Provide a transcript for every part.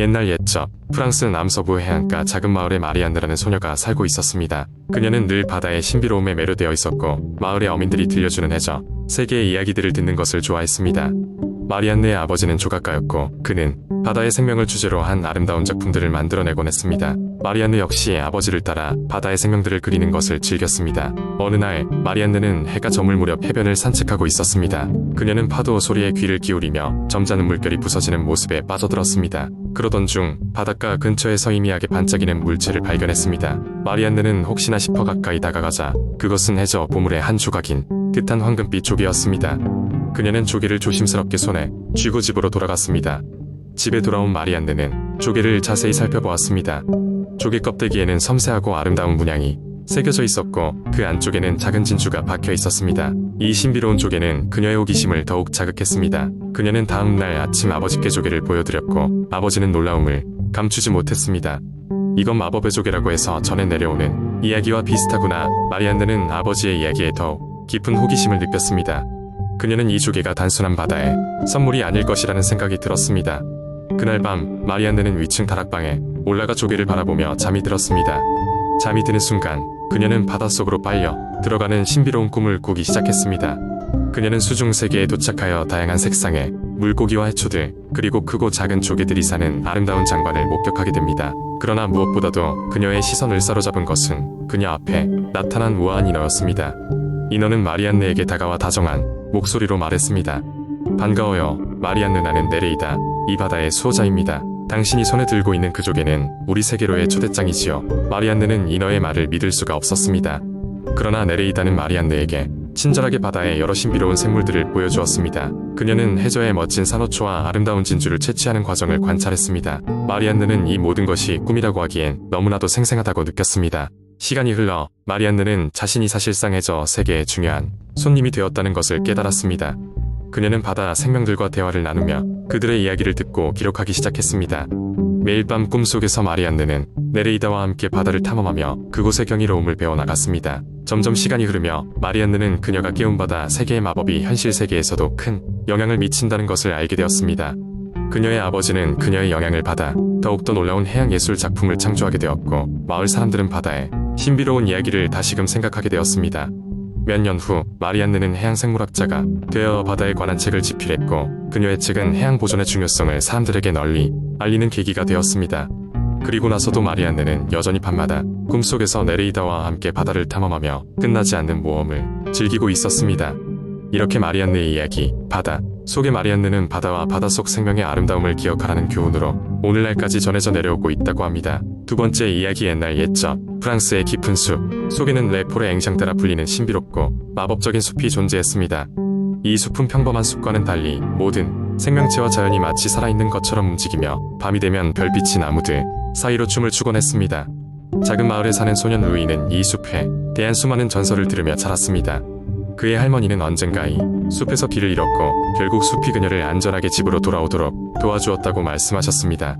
옛날 옛적 프랑스 남서부 해안가 작은 마을에 마리안느라는 소녀가 살고 있었습니다. 그녀는 늘 바다의 신비로움에 매료되어 있었고 마을의 어민들이 들려주는 해저, 세계의 이야기들을 듣는 것을 좋아했습니다. 마리안느의 아버지는 조각가였고 그는 바다의 생명을 주제로 한 아름다운 작품들을 만들어내곤 했습니다. 마리안느 역시 아버지를 따라 바다의 생명들을 그리는 것을 즐겼습니다. 어느 날 마리안느는 해가 저물 무렵 해변을 산책하고 있었습니다. 그녀는 파도 소리에 귀를 기울이며 점잖은 물결이 부서지는 모습에 빠져들었습니다. 그러던 중 바닷가 근처에서 희미하게 반짝이는 물체를 발견했습니다. 마리안느는 혹시나 싶어 가까이 다가가자 그것은 해저 보물의 한 조각인 뜻한 황금빛 조개였습니다. 그녀는 조개를 조심스럽게 손에 쥐고 집으로 돌아갔습니다. 집에 돌아온 마리안느는 조개를 자세히 살펴보았습니다. 조개 껍데기에는 섬세하고 아름다운 문양이 새겨져 있었고 그 안쪽에는 작은 진주가 박혀 있었습니다. 이 신비로운 조개는 그녀의 호기심을 더욱 자극했습니다. 그녀는 다음 날 아침 아버지께 조개를 보여드렸고 아버지는 놀라움을 감추지 못했습니다. 이건 마법의 조개라고 해서 전해 내려오는 이야기와 비슷하구나. 마리안느는 아버지의 이야기에 더욱 깊은 호기심을 느꼈습니다. 그녀는 이 조개가 단순한 바다의 선물이 아닐 것이라는 생각이 들었습니다. 그날 밤 마리안느는 위층 다락방에 올라가 조개를 바라보며 잠이 들었습니다. 잠이 드는 순간 그녀는 바닷속으로 빨려 들어가는 신비로운 꿈을 꾸기 시작했습니다. 그녀는 수중 세계에 도착하여 다양한 색상의 물고기와 해초들 그리고 크고 작은 조개들이 사는 아름다운 장관을 목격하게 됩니다. 그러나 무엇보다도 그녀의 시선을 사로잡은 것은 그녀 앞에 나타난 우아한 인어였습니다. 인어는 마리안느에게 다가와 다정한 목소리로 말했습니다. 반가워요. 마리안느 나는 네레이다. 이 바다의 수호자입니다. 당신이 손에 들고 있는 그 조개는 우리 세계로의 초대장이지요. 마리안느는 인어의 말을 믿을 수가 없었습니다. 그러나 네레이다는 마리안느에게 친절하게 바다의 여러 신비로운 생물들을 보여주었습니다. 그녀는 해저의 멋진 산호초와 아름다운 진주를 채취하는 과정을 관찰했습니다. 마리안느는 이 모든 것이 꿈이라고 하기엔 너무나도 생생하다고 느꼈습니다. 시간이 흘러 마리안느는 자신이 사실상 해저 세계의 중요한 손님이 되었다는 것을 깨달았습니다. 그녀는 바다 생명들과 대화를 나누며 그들의 이야기를 듣고 기록하기 시작했습니다. 매일 밤 꿈속에서 마리안느는 네레이다와 함께 바다를 탐험하며 그곳의 경이로움을 배워나갔습니다. 점점 시간이 흐르며 마리안느는 그녀가 깨운 바다 세계의 마법이 현실 세계에서도 큰 영향을 미친다는 것을 알게 되었습니다. 그녀의 아버지는 그녀의 영향을 받아 더욱더 놀라운 해양 예술 작품을 창조하게 되었고 마을 사람들은 바다의 신비로운 이야기를 다시금 생각하게 되었습니다. 몇 년 후 마리안느는 해양 생물학자가 되어 바다에 관한 책을 집필했고 그녀의 책은 해양 보존의 중요성을 사람들에게 널리 알리는 계기가 되었습니다. 그리고 나서도 마리안느는 여전히 밤마다 꿈속에서 네레이다와 함께 바다를 탐험하며 끝나지 않는 모험을 즐기고 있었습니다. 이렇게 마리안느의 이야기, 바다 속의 마리안느는 바다와 바닷속 생명의 아름다움을 기억하라는 교훈으로 오늘날까지 전해져 내려오고 있다고 합니다. 두 번째 이야기 옛날 옛적 프랑스의 깊은 숲 속에는 레포레 앵샹 따라 불리는 신비롭고 마법적인 숲이 존재했습니다. 이 숲은 평범한 숲과는 달리 모든 생명체와 자연이 마치 살아있는 것처럼 움직이며 밤이 되면 별빛이 나무들 사이로 춤을 추곤 했습니다. 작은 마을에 사는 소년 루이는 이 숲에 대한 수많은 전설을 들으며 자랐습니다. 그의 할머니는 언젠가 이 숲에서 길을 잃었고 결국 숲이 그녀를 안전하게 집으로 돌아오도록 도와주었다고 말씀하셨습니다.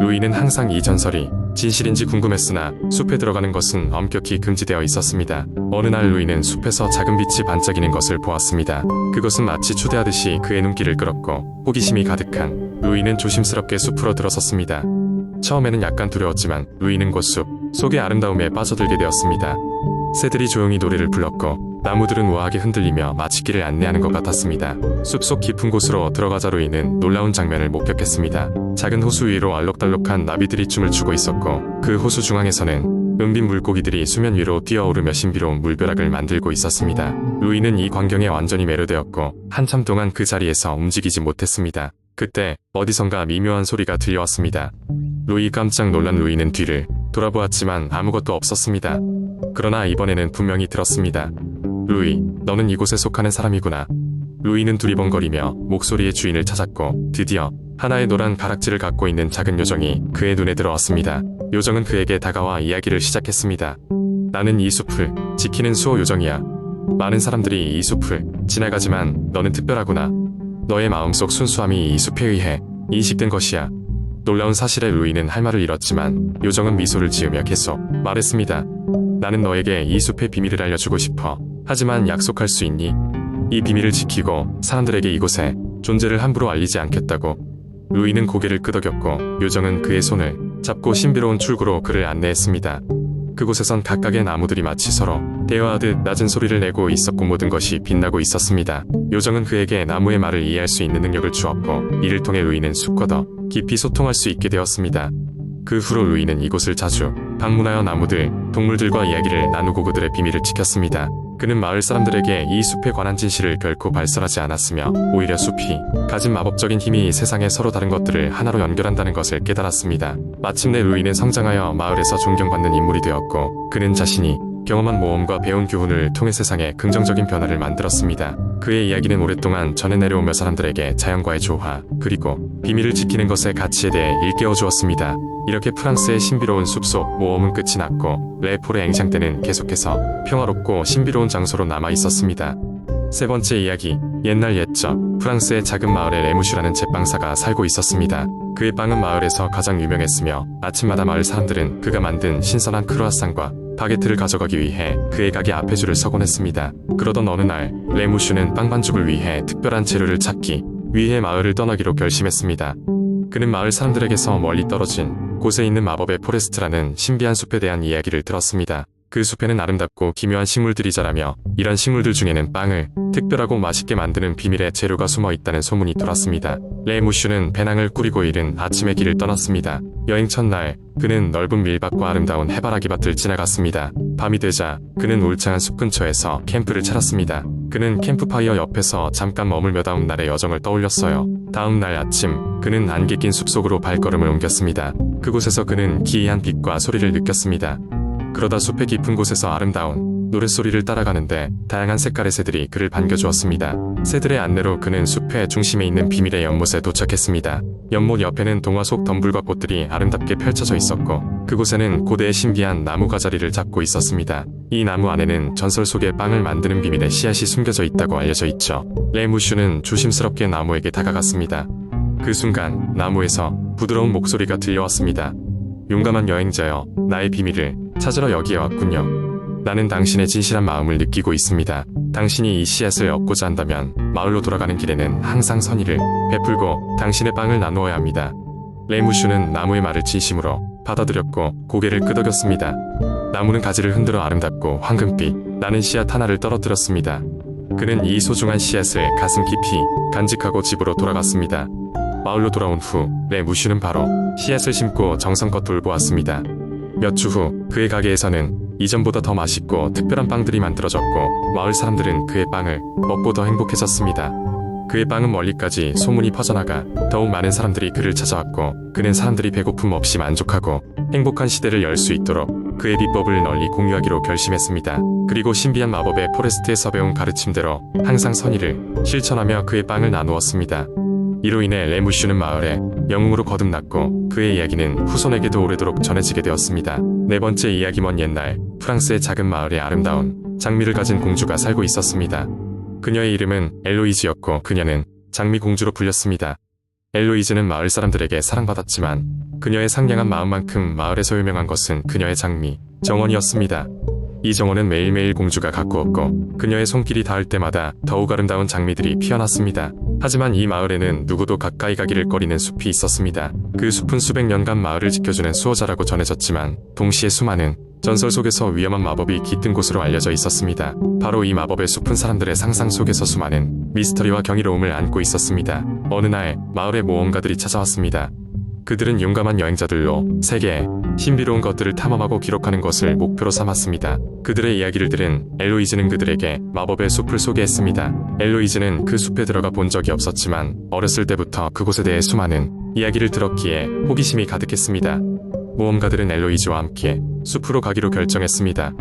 루이는 항상 이 전설이 진실인지 궁금했으나 숲에 들어가는 것은 엄격히 금지되어 있었습니다. 어느 날 루이는 숲에서 작은 빛이 반짝이는 것을 보았습니다. 그것은 마치 추대하듯이 그의 눈길을 끌었고 호기심이 가득한 루이는 조심스럽게 숲으로 들어섰습니다. 처음에는 약간 두려웠지만 루이는 곧숲 속의 아름다움에 빠져들게 되었습니다. 새들이 조용히 노래를 불렀고 나무들은 우아하게 흔들리며 마치 길을 안내하는 것 같았습니다. 숲속 깊은 곳으로 들어가자 루이는 놀라운 장면을 목격했습니다. 작은 호수 위로 알록달록한 나비들이 춤을 추고 있었고 그 호수 중앙에서는 은빛 물고기들이 수면 위로 뛰어오르며 신비로운 물벼락을 만들고 있었습니다. 루이는 이 광경에 완전히 매료되었고 한참 동안 그 자리에서 움직이지 못했습니다. 그때 어디선가 미묘한 소리가 들려왔습니다. 루이 깜짝 놀란 루이는 뒤를 돌아보았지만 아무것도 없었습니다. 그러나 이번에는 분명히 들었습니다. 루이, 너는 이곳에 속하는 사람이구나. 루이는 두리번거리며 목소리의 주인을 찾았고 드디어 하나의 노란 가락지를 갖고 있는 작은 요정이 그의 눈에 들어왔습니다. 요정은 그에게 다가와 이야기를 시작했습니다. 나는 이 숲을 지키는 수호 요정이야. 많은 사람들이 이 숲을 지나가지만 너는 특별하구나. 너의 마음속 순수함이 이 숲에 의해 인식된 것이야. 놀라운 사실에 루이는 할 말을 잃었지만 요정은 미소를 지으며 계속 말했습니다. 나는 너에게 이 숲의 비밀을 알려주고 싶어. 하지만 약속할 수 있니? 이 비밀을 지키고 사람들에게 이곳의 존재를 함부로 알리지 않겠다고. 루이는 고개를 끄덕였고 요정은 그의 손을 잡고 신비로운 출구로 그를 안내했습니다. 그곳에선 각각의 나무들이 마치 서로 대화하듯 낮은 소리를 내고 있었고 모든 것이 빛나고 있었습니다. 요정은 그에게 나무의 말을 이해할 수 있는 능력을 주었고 이를 통해 루이는 숲과 더 깊이 소통할 수 있게 되었습니다. 그 후로 루이는 이곳을 자주 방문하여 나무들, 동물들과 이야기를 나누고 그들의 비밀을 지켰습니다. 그는 마을 사람들에게 이 숲에 관한 진실을 결코 발설하지 않았으며 오히려 숲이 가진 마법적인 힘이 세상의 서로 다른 것들을 하나로 연결한다는 것을 깨달았습니다. 마침내 루이는 성장하여 마을에서 존경받는 인물이 되었고 그는 자신이 경험한 모험과 배운 교훈을 통해 세상에 긍정적인 변화를 만들었습니다. 그의 이야기는 오랫동안 전해 내려오며 사람들에게 자연과의 조화, 그리고 비밀을 지키는 것의 가치에 대해 일깨워 주었습니다. 이렇게 프랑스의 신비로운 숲속 모험은 끝이 났고 레포르 앵샹 때는 계속해서 평화롭고 신비로운 장소로 남아 있었습니다. 세 번째 이야기, 옛날 옛적 프랑스의 작은 마을에 레무슈라는 제빵사가 살고 있었습니다. 그의 빵은 마을에서 가장 유명했으며 아침마다 마을 사람들은 그가 만든 신선한 크루아상과 바게트를 가져가기 위해 그의 가게 앞에 줄을 서곤 했습니다. 그러던 어느 날 레무슈는 빵 반죽을 위해 특별한 재료를 찾기 위해 마을을 떠나기로 결심했습니다. 그는 마을 사람들에게서 멀리 떨어진 곳에 있는 마법의 포레스트라는 신비한 숲에 대한 이야기를 들었습니다. 그 숲에는 아름답고 기묘한 식물들이 자라며 이런 식물들 중에는 빵을 특별하고 맛있게 만드는 비밀의 재료가 숨어 있다는 소문이 돌았습니다. 레무슈는 배낭을 꾸리고 이른 아침의 길을 떠났습니다. 여행 첫날 그는 넓은 밀밭과 아름다운 해바라기 밭을 지나갔습니다. 밤이 되자 그는 울창한 숲 근처에서 캠프를 차렸습니다. 그는 캠프파이어 옆에서 잠깐 머물며 다음 날의 여정을 떠올렸어요. 다음 날 아침 그는 안개 낀 숲속으로 발걸음을 옮겼습니다. 그곳에서 그는 기이한 빛과 소리를 느꼈습니다. 그러다 숲의 깊은 곳에서 아름다운 노랫소리를 따라가는데 다양한 색깔의 새들이 그를 반겨주었습니다. 새들의 안내로 그는 숲의 중심에 있는 비밀의 연못에 도착했습니다. 연못 옆에는 동화 속 덤불과 꽃들이 아름답게 펼쳐져 있었고 그곳에는 고대의 신비한 나무 가 자리를 잡고 있었습니다. 이 나무 안에는 전설 속의 빵을 만드는 비밀의 씨앗이 숨겨져 있다고 알려져 있죠. 레무슈는 조심스럽게 나무에게 다가갔습니다. 그 순간 나무에서 부드러운 목소리가 들려왔습니다. 용감한 여행자여, 나의 비밀을 찾으러 여기에 왔군요. 나는 당신의 진실한 마음을 느끼고 있습니다. 당신이 이 씨앗을 얻고자 한다면 마을로 돌아가는 길에는 항상 선의를 베풀고 당신의 빵을 나누어야 합니다. 레무슈는 나무의 말을 진심으로 받아들였고 고개를 끄덕였습니다. 나무는 가지를 흔들어 아름답고 황금빛 나는 씨앗 하나를 떨어뜨렸습니다. 그는 이 소중한 씨앗을 가슴 깊이 간직하고 집으로 돌아갔습니다. 마을로 돌아온 후 레무슈는 바로 씨앗을 심고 정성껏 돌보았습니다. 몇 주 후 그의 가게에서는 이전보다 더 맛있고 특별한 빵들이 만들어졌고 마을 사람들은 그의 빵을 먹고 더 행복해졌습니다. 그의 빵은 멀리까지 소문이 퍼져나가 더욱 많은 사람들이 그를 찾아왔고 그는 사람들이 배고픔 없이 만족하고 행복한 시대를 열 수 있도록 그의 비법을 널리 공유하기로 결심했습니다. 그리고 신비한 마법의 포레스트에서 배운 가르침대로 항상 선의를 실천하며 그의 빵을 나누었습니다. 이로 인해 레무슈는 마을에 영웅으로 거듭났고 그의 이야기는 후손에게도 오래도록 전해지게 되었습니다. 네 번째 이야기 먼 옛날 프랑스의 작은 마을에 아름다운 장미를 가진 공주가 살고 있었습니다. 그녀의 이름은 엘로이즈였고 그녀는 장미 공주로 불렸습니다. 엘로이즈는 마을 사람들에게 사랑받았지만 그녀의 상냥한 마음만큼 마을에서 유명한 것은 그녀의 장미 정원이었습니다. 이 정원은 매일매일 공주가 가꾸었고 그녀의 손길이 닿을 때마다 더욱 아름다운 장미들이 피어났습니다. 하지만 이 마을에는 누구도 가까이 가기를 꺼리는 숲이 있었습니다. 그 숲은 수백 년간 마을을 지켜주는 수호자라고 전해졌지만 동시에 수많은 전설 속에서 위험한 마법이 깃든 곳으로 알려져 있었습니다. 바로 이 마법의 숲은 사람들의 상상 속에서 수많은 미스터리와 경이로움을 안고 있었습니다. 어느 날 마을의 모험가들이 찾아왔습니다. 그들은 용감한 여행자들로 세계의 신비로운 것들을 탐험하고 기록하는 것을 목표로 삼았습니다. 그들의 이야기를 들은 엘로이즈는 그들에게 마법의 숲을 소개했습니다. 엘로이즈는 그 숲에 들어가 본 적이 없었지만 어렸을 때부터 그곳에 대해 수많은 이야기를 들었기에 호기심이 가득했습니다. 모험가들은 엘로이즈와 함께 숲으로 가기로 결정했습니다.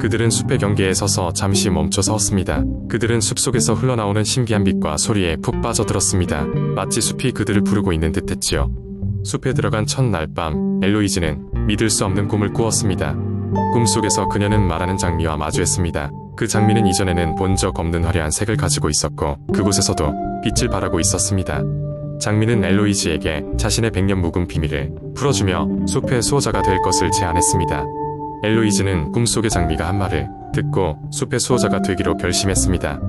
그들은 숲의 경계에 서서 잠시 멈춰 섰습니다. 그들은 숲 속에서 흘러나오는 신비한 빛과 소리에 푹 빠져들었습니다. 마치 숲이 그들을 부르고 있는 듯했지요. 숲에 들어간 첫날 밤 엘로이즈는 믿을 수 없는 꿈을 꾸었습니다. 꿈속에서 그녀는 말하는 장미와 마주했습니다. 그 장미는 이전에는 본 적 없는 화려한 색을 가지고 있었고 그곳에서도 빛을 발하고 있었습니다. 장미는 엘로이즈에게 자신의 백년 묵은 비밀을 풀어주며 숲의 수호자가 될 것을 제안했습니다. 엘로이즈는 꿈속의 장미가 한 말을 듣고 숲의 수호자가 되기로 결심했습니다.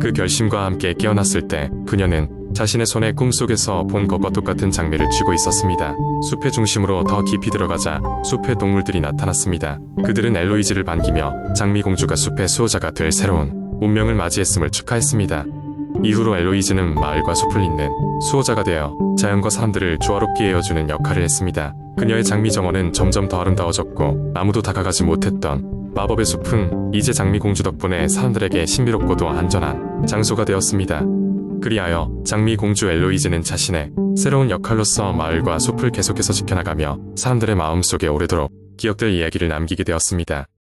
그 결심과 함께 깨어났을 때 그녀는 자신의 손에 꿈속에서 본 것과 똑같은 장미를 쥐고 있었습니다. 숲의 중심으로 더 깊이 들어가자 숲의 동물들이 나타났습니다. 그들은 엘로이즈를 반기며 장미 공주가 숲의 수호자가 될 새로운 운명을 맞이했음을 축하했습니다. 이후로 엘로이즈는 마을과 숲을 잇는 수호자가 되어 자연과 사람들을 조화롭게 이어주는 역할을 했습니다. 그녀의 장미 정원은 점점 더 아름다워졌고 아무도 다가가지 못했던 마법의 숲은 이제 장미 공주 덕분에 사람들에게 신비롭고도 안전한 장소가 되었습니다. 그리하여 장미 공주 엘로이즈는 자신의 새로운 역할로서 마을과 숲을 계속해서 지켜나가며 사람들의 마음속에 오래도록 기억될 이야기를 남기게 되었습니다.